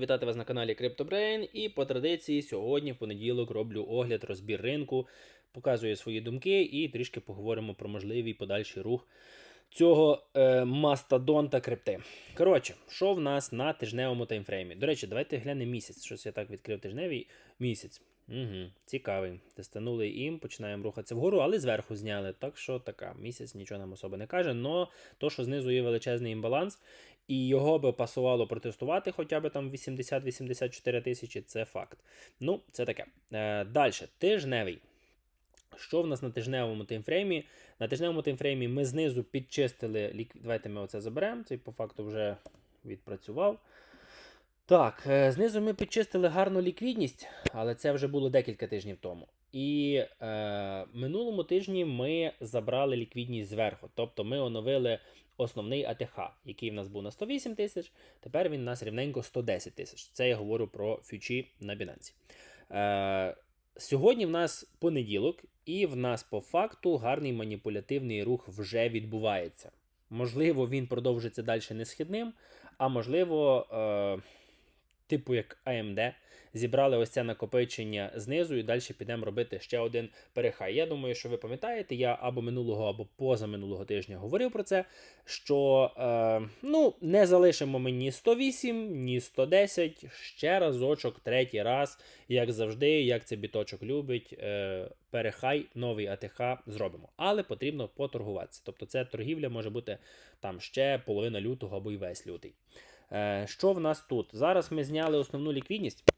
Вітати вас на каналі CryptoBrain і по традиції сьогодні в понеділок роблю огляд, розбір ринку, показую свої думки і трішки поговоримо про можливий подальший рух цього е, мастодонта крипти. Коротше, що в нас на тижневому таймфреймі? До речі, давайте глянемо місяць. Щось я так відкрив тижневий місяць. Угу, Цікавий. Тестанули їм, починаємо рухатися вгору, але зверху зняли. Так що така, місяць нічого нам особо не каже. Но то, що знизу є величезний імбаланс, і його би пасувало протестувати хоча б там 80-84 тисячі, це факт. Ну, це таке. Е, Далі, тижневий. Що в нас на тижневому таймфреймі? На тижневому таймфреймі ми знизу підчистили. Давайте ми оце заберемо. Цей по факту вже відпрацював. Так, е, знизу ми підчистили гарну ліквідність, але це вже було декілька тижнів тому. І е, минулому тижні ми забрали ліквідність зверху. Тобто ми оновили основний АТХ, який в нас був на 108 тисяч, тепер він у нас рівненько 110 тисяч. Це я говорю про фьючі на Binance. Е, Сьогодні в нас понеділок, і в нас по факту гарний маніпулятивний рух вже відбувається. Можливо, він продовжиться далі несхідним, а можливо, е, типу як AMD, зібрали ось це накопичення знизу і далі підемо робити ще один перехай. Я думаю, що ви пам'ятаєте, я або минулого, або позаминулого тижня говорив про це. Що е, ну, не залишимо ми ні 108, ні 110. Ще разочок, третій раз, як завжди, як це біточок любить. Е, перехай новий АТХ зробимо. Але потрібно поторгуватися. Тобто, це торгівля може бути там ще половина лютого або й весь лютий. Е, Що в нас тут? Зараз ми зняли основну ліквідність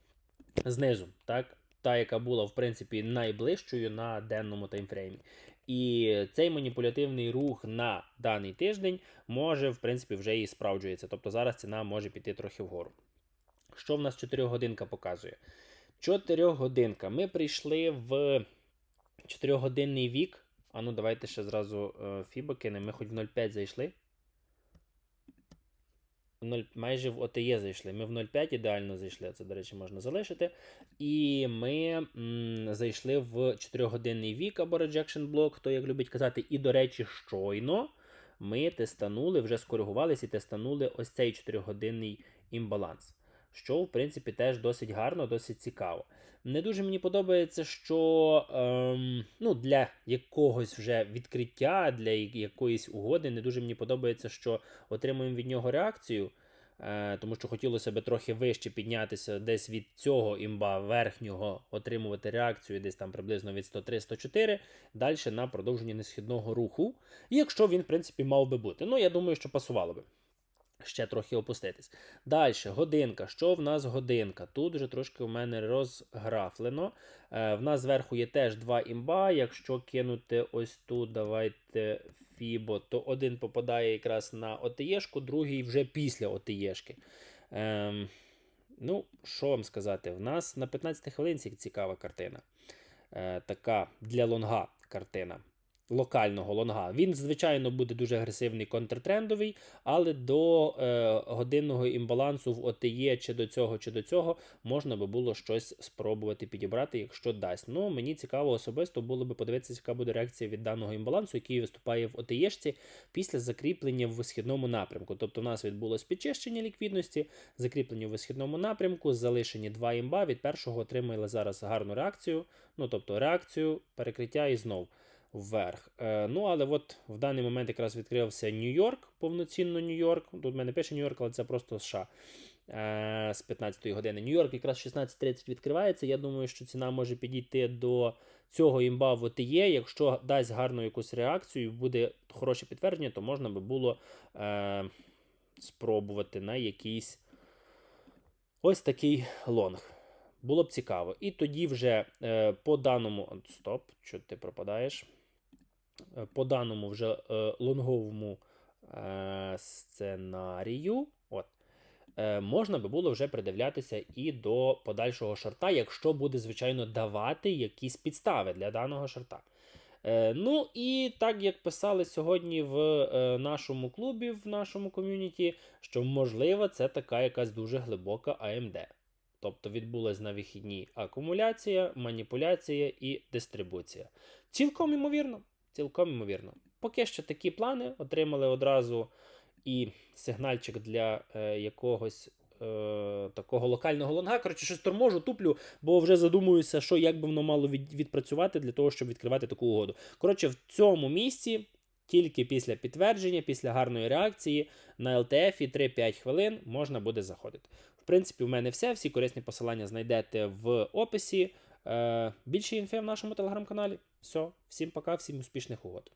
знизу, так? Та, яка була, в принципі, найближчою на денному таймфреймі. І цей маніпулятивний рух на даний тиждень може, в принципі, вже і справджується. Тобто зараз ціна може піти трохи вгору. Що в нас 4 годинка показує? 4 годинка. Ми прийшли в 4-годинний вік. А ну, давайте ще зразу е, Фіба кинемо. Ми хоч в 0,5 зайшли. 0, майже в ОТЄ зайшли. Ми в 0,5 ідеально зайшли. Це, до речі, можна залишити. І ми м, зайшли в 4-годинний вік або rejection блок, хто як любить казати. І, до речі, щойно ми тестанули, вже скоригувалися і тестанули ось цей 4-годинний імбаланс. Що, в принципі, теж досить гарно, досить цікаво. Не дуже мені подобається, що ем, ну, для якогось вже відкриття, для якоїсь угоди, не дуже мені подобається, що отримуємо від нього реакцію. Е, тому що хотілося б трохи вище піднятися десь від цього імба верхнього, отримувати реакцію десь там приблизно від 103-104, далі на продовження несхідного руху. Якщо він, в принципі, мав би бути. Ну, я думаю, що пасувало би. Ще трохи опуститись. Далі, годинка. Що в нас годинка? Тут вже трошки у мене розграфлено. Е, в нас зверху є теж два імба. Якщо кинути ось тут, давайте Фібо, то один попадає якраз на ОТЄшку, другий вже після ОТЄшки. Ем, ну, що вам сказати? В нас на 15 хвилинці цікава картина. Е, така для лонга картина локального лонга. Він, звичайно, буде дуже агресивний контртрендовий, але до е, годинного імбалансу в ОТЄ чи до цього, чи до цього можна би було щось спробувати підібрати, якщо дасть. Ну, мені цікаво особисто було би подивитися, яка буде реакція від даного імбалансу, який виступає в ОТЄшці після закріплення в висхідному напрямку. Тобто, у нас відбулось підчищення ліквідності, закріплення в висхідному напрямку, залишені два імба. Від першого отримали зараз гарну реакцію. Ну, тобто реакцію, перекриття і знов вверх. Е, ну, але от в даний момент якраз відкрився Нью-Йорк, повноцінно Нью-Йорк. Тут в мене пише Нью-Йорк, але це просто США. Е, з 15-ї години. Нью-Йорк якраз 16.30 відкривається. Я думаю, що ціна може підійти до цього імба в ОТЄ. Якщо дасть гарну якусь реакцію, буде хороше підтвердження, то можна би було е, спробувати на якийсь ось такий лонг. Було б цікаво. І тоді вже е, по даному. Стоп, що ти пропадаєш? Е, по даному вже е, лонговому е, сценарію, от, можна би було вже придивлятися і до подальшого шарта, якщо буде, звичайно, давати якісь підстави для даного шарта. Ну і так як писали сьогодні в нашому клубі, в нашому ком'юніті, що можливо це така якась дуже глибока AMD. Тобто відбулася на вихідні акумуляція, маніпуляція і дистрибуція. Цілком імовірно. Цілком імовірно. Поки що такі плани отримали одразу і сигнальчик для е, якогось е, такого локального лонга. Коротше, щось торможу, туплю, бо вже задумуюся, що як би воно мало від, відпрацювати для того, щоб відкривати таку угоду. Коротше, в цьому місці. Тільки після підтвердження, після гарної реакції на LTF 3-5 хвилин можна буде заходити. В принципі, в мене все. Всі корисні посилання знайдете в описі. Е, більше інфи в нашому телеграм-каналі. Все, всім пока, всім успішних угод.